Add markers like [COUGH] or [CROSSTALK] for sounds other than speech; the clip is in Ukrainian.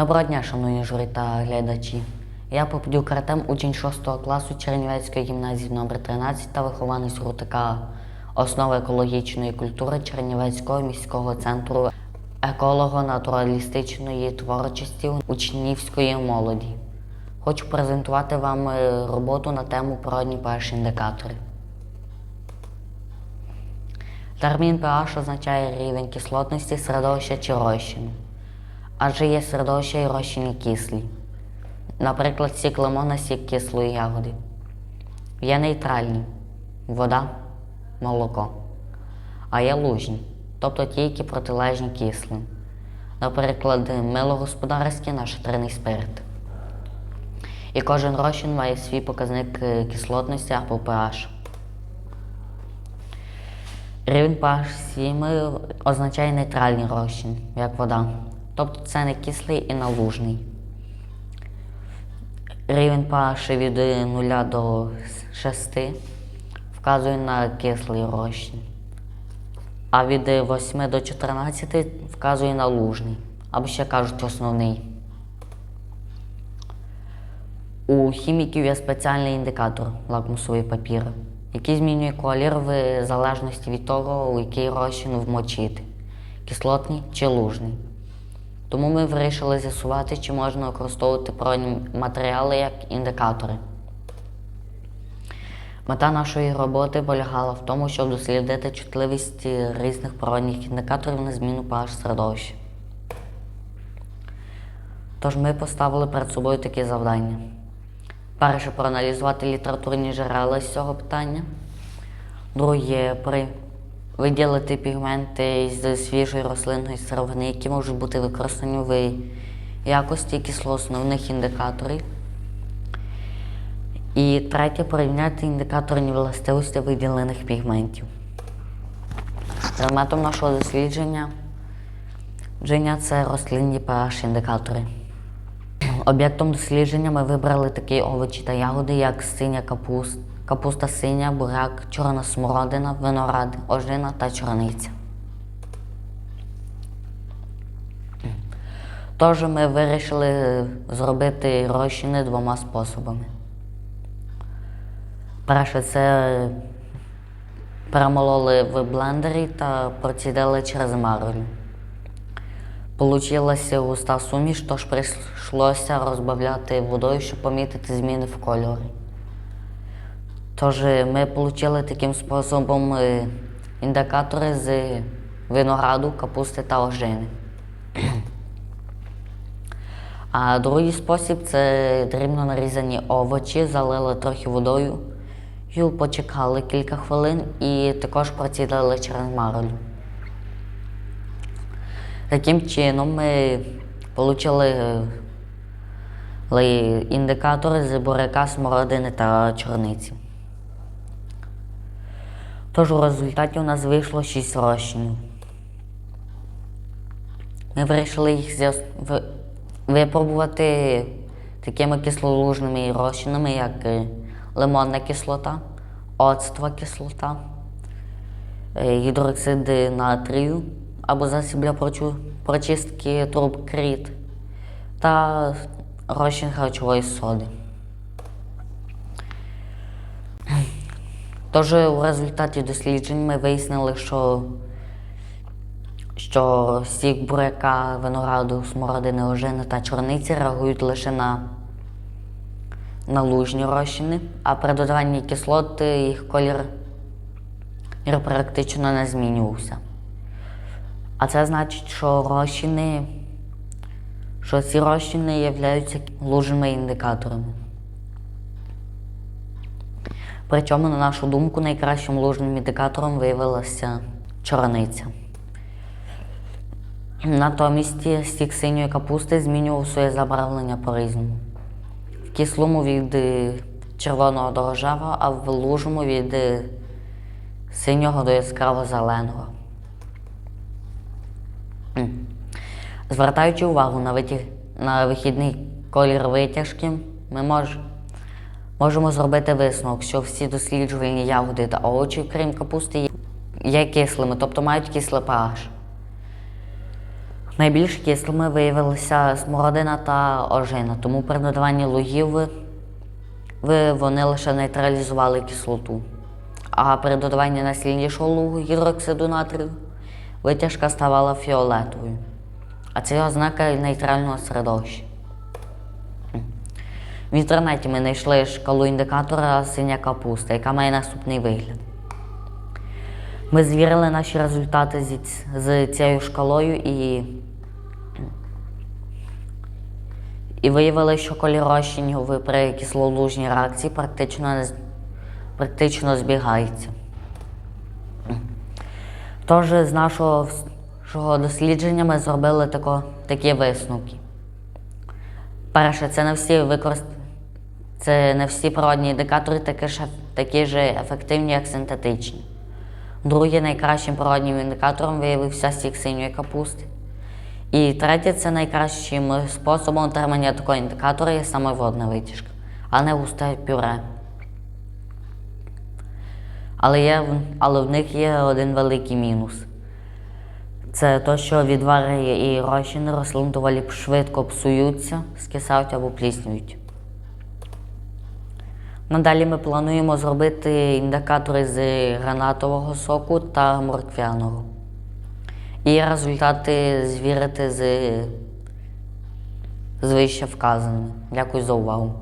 Доброго дня, шановні журі та глядачі. Я Попадюк Артем, учень 6 класу Чернівецької гімназії номер 13 та вихованець РУТК Основи екологічної культури Чернівецького міського центру еколого-натуралістичної творчості учнівської молоді. Хочу презентувати вам е, роботу на тему природні pH індикатори. Термін pH означає рівень кислотності середовища чи розчину. Адже є середовища і розчини кислі. Наприклад, сік лимона, сік кислої ягоди. Є нейтральні вода, молоко. А є лужні, тобто ті, які протилежні кислим. Наприклад, мило господарське наш шатриний спирт. І кожен розчин має свій показник е, кислотності або pH. Рівень pH 7 означає нейтральний розчин, як вода. Тобто це не кислий і не лужний. Рівень pH від 0 до 6 вказує на кислий розчин. А від 8 до 14 вказує на лужний, або ще кажуть основний. У хіміків є спеціальний індикатор лакмусовий папір, який змінює колір в залежності від того, у який розчин вмочити кислотний чи лужний. Тому ми вирішили з'ясувати, чи можна використовувати природні матеріали як індикатори. Мета нашої роботи полягала в тому, щоб дослідити чутливість різних природних індикаторів на зміну pH середовища. Тож ми поставили перед собою такі завдання. Перше проаналізувати літературні джерела з цього питання. Друге при... виділити пігменти з свіжої рослинної сировини, які можуть бути використані в якості кислоосновних індикаторів. І третє порівняти індикаторні властивості виділених пігментів. Предметом нашого дослідження джиня це рослинні pH індикатори. Об'єктом дослідження ми вибрали такі овочі та ягоди, як синя капуста, капуста синя, буряк, чорна смородина, виноград, ожина та чорниця. Тож ми вирішили зробити розчини двома способами. Перше це перемололи в блендері та процідили через мароль. Получилася густа суміш, тож прийшлося розбавляти водою, щоб помітити зміни в кольорі. Тож ми отримали таким способом е, індикатори з винограду, капусти та ожини. [CLEARS THROAT] А другий спосіб це дрібно нарізані овочі, залили трохи водою, і почекали кілька хвилин і також процідили через мароль. Таким чином ми отримали індикатори з буряка, смородини та чорниці. Тож у результаті у нас вийшло 6 розчинів. Ми вирішили їх випробувати такими кислолужними розчинами, як е, лимонна кислота, оцтова кислота, е, гідроксид натрію або засіб для прочистки труб кріт та розчин харчової соди. Тож у результаті досліджень ми вияснили, що, що сік буряка, винограду, смородини, ожини та чорниці реагують лише на, на лужні розчини, а при додаванні кислот їх колір практично не змінювався. А це значить, що розчини, що ці розчини являються лужними індикаторами. Причому, на нашу думку, найкращим лужним індикатором виявилася чорниця. Натомість стік синьої капусти змінював своє забарвлення по-різному. В кислому від червоного до рожевого, а в лужному від синього до яскраво зеленого. Звертаючи увагу на, витяг... на вихідний колір витяжки, ми мож... можемо зробити висновок, що всі досліджувальні ягоди та овочі, крім капусти, є- кислими, тобто мають кисле pH. Найбільш кислими виявилися смородина та ожина, тому при додаванні лугів вони лише нейтралізували кислоту. А при додаванні найсильнішого лугу гідроксиду натрію витяжка ставала фіолетовою. А це ознака нейтрального середовища. В інтернеті ми знайшли шкалу індикатора синя капуста, яка має наступний вигляд. Ми звірили наші результати з цією шкалою і, і виявили, що колір розчинів при кислолужній реакції практично, практично збігається. Тож з нашого дослідження ми зробили тако, такі висновки. Перше, це не всі використ... це не всі природні індикатори такі ж, такі ж ефективні, як синтетичні. Друге, найкращим природнім індикатором виявився сік синьої капусти. І третє, це найкращим способом отримання такого індикатора є саме водна витяжка, а не густе пюре. Але, є, але в них є один великий мінус. Це те, що відвари і розчини рослин доволі швидко псуються, скисають або пліснюють. Надалі ми плануємо зробити індикатори з гранатового соку та морквяного. І результати звірити з, з вище вказаними. Дякую за увагу.